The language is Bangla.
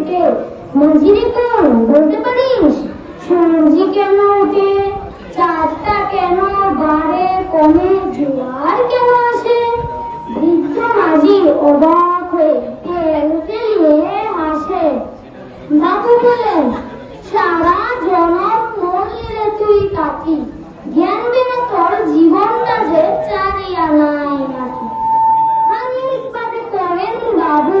উঠে? মাঝিরে কোন? বলতে পারিস? সূর্যি কেন ওঠে? চাঁদটা কেন? বাড়ে কমে? জোয়ার কেন আসে? বৃদ্ধ মাঝি অবাক হয়ে তেল তেলিয়ে হাসে বাবু বলেন সারা জনম মরলে তুই কাকি জ্ঞান বিনা তোর জীবনটা যে চারিয়া নাই নাকি বাবু।